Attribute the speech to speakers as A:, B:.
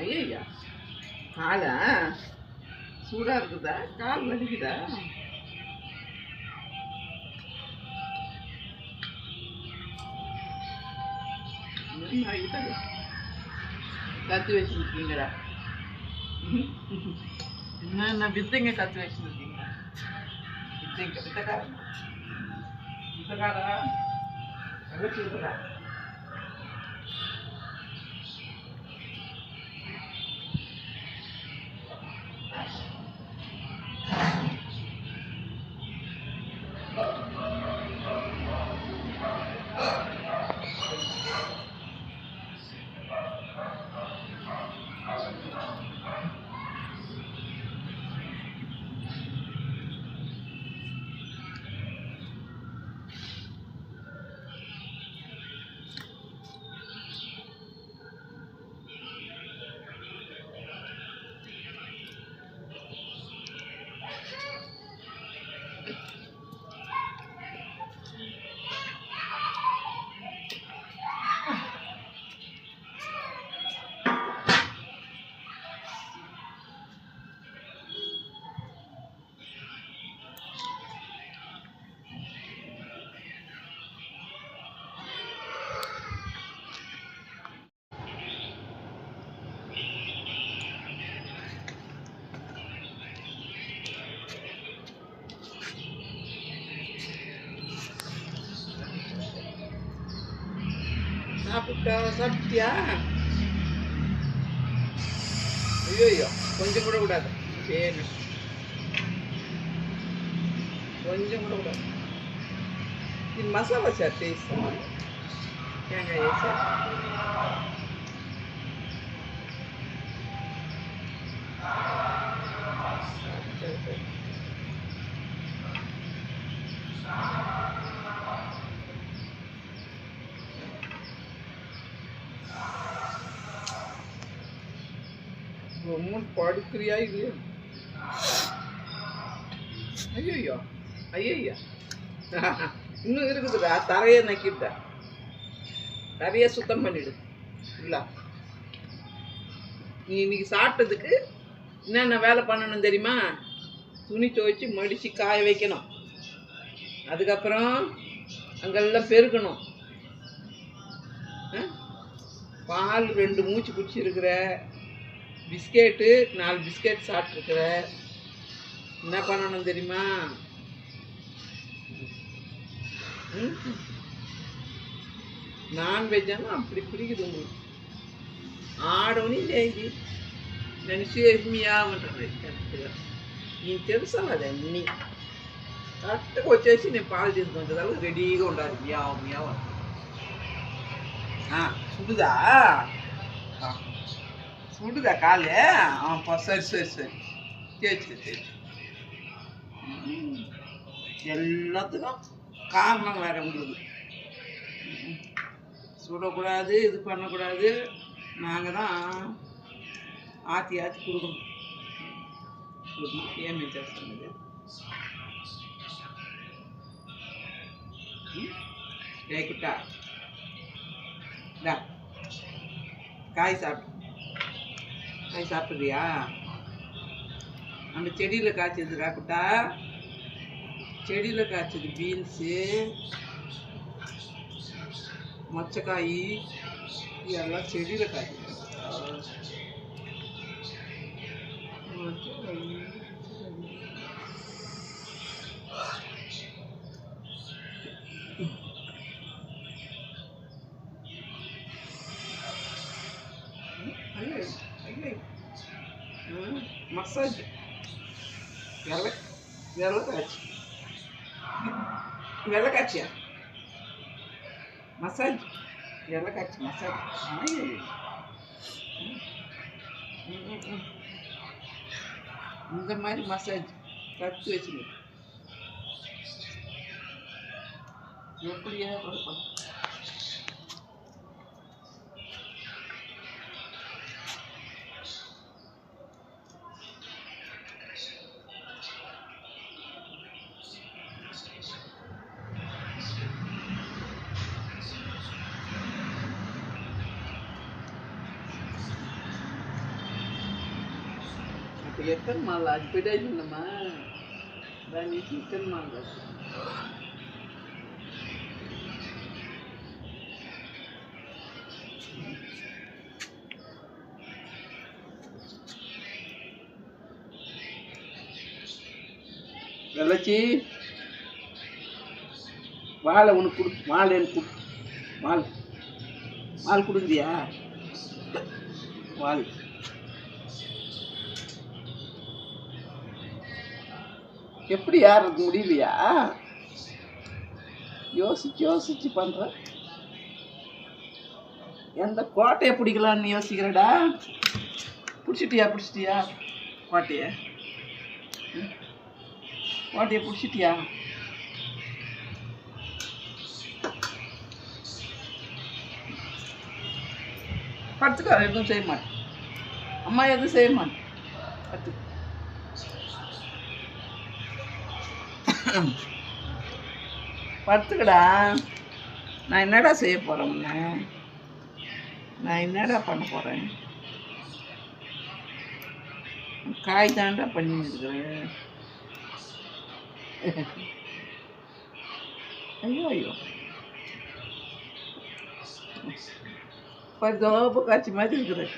A: ஐயா காலா? சூடா இருக்குதா? கால் வலிக்குதா? கத்து வச்சுருக்கீங்களா? என்ன வித்தைங்க கத்து வச்சுருக்கீங்க வித்தைங்க வித்தக்காரா? வித்தக்காரா சாப்பிட்டா சாப்பிட்டியா ஐயோ கொஞ்சம் கூட விடாது சரி கொஞ்சம் கூட விடாது இது மசாலா சார் டேஸ்ட் தேங்காய் சரி ரொம்ப படுக்கிறியா இல்லையா ஐயோ ஐயய்யா இன்னும் இருக்குதுடா தரையை நக்கிட்டா தரையை சுத்தம் பண்ணிடு இல்லை நீ இன்னைக்கு சாப்பிட்டதுக்கு என்னென்ன வேலை பண்ணணும் தெரியுமா துணி துவைச்சி மடித்து காய வைக்கணும் அதுக்கப்புறம் அங்கெல்லாம் பெருக்கணும் ஆ? பால் ரெண்டு மூச்சு குடிச்சிருக்கிற பிஸ்கெட்டு நாலு பிஸ்கெட் சாப்பிட்ருக்குற என்ன பண்ணணும் தெரியுமா ம் நான்வெஜ்ஜானா அப்படி பிடிக்குது உங்களுக்கு ఆడవని లేదు నన్ను చేసియా ఉంటుంది కరెక్ట్గా నీకు తెలుసా అదన్నీ కరెక్ట్గా వచ్చేసి నేను పాలు తీసుకుంటే దాకా రెడీగా ఉండాలి మియావ్ మియావ్ అని. ఆ, சுடுதா ஆ, சுடுதா கால்? ஆப்பா சரி சரி சரி. தேய்ச்சி தேய்ச்சி. எல்லாத்துக்கும் காரணம் வேற முடியுது சுடக்கூடாது இது பண்ணக்கூடாது. நாங்கள் தான் ஆற்றி ஆற்றி கொடுக்கணும் ஏன் சொன்னது கேக்குட்டா காய் சாப்பிட்டு அது சாப்பிட்றியா? அந்த செடியில் காய்ச்சது ராக்குட்டா செடியில் காய்ச்சது பீன்ஸு மொச்சக்காய் இதெல்லாம் செடியில் காய்ச்சது. É, massagem. Vela. Vela, Tati. Vela, Katia. Massagem. Vela, Katia. Massagem. Ai. Hum, hum, hum. Não dá mais massagem. Tá tudo isso, meu. Eu colhei a roupa. ఎక్కడ మళ్ళీ అది పెట్టేసిందమ్మా దాన్ని ఇక్కడ మళ్ళీ வெள்ளச்சி வாழை உனக்கு கொடு மாலை எனக்கு கொடு மால் மால் கொடுக்குறியா வாள் எப்படி யார் முடியலையா? யோசிச்சு யோசிச்சு பண்ற. எந்த கோட்டையை பிடிக்கலான்னு யோசிக்கிறடா? பிடிச்சிட்டியா பிடிச்சிட்டியா? கோட்டைய? கோட்டையை பிடிச்சிட்டியா? படுத்துக்கோ எதுவும் செய்ய மாட்டேன். அம்மா எதுவும் செய்ய மாட்டேன். படுத்து படுத்துக்கடா நான் என்னடா செய்ய போகிறேன் நான் என்னடா பண்ண போகிறேன் காய் தாண்டா பண்ணின்னு இருக்கிறேன் ஐயோ ஐயோ. பரிதோப்பு காய்ச்சி மாதிரி இருக்கிறேன்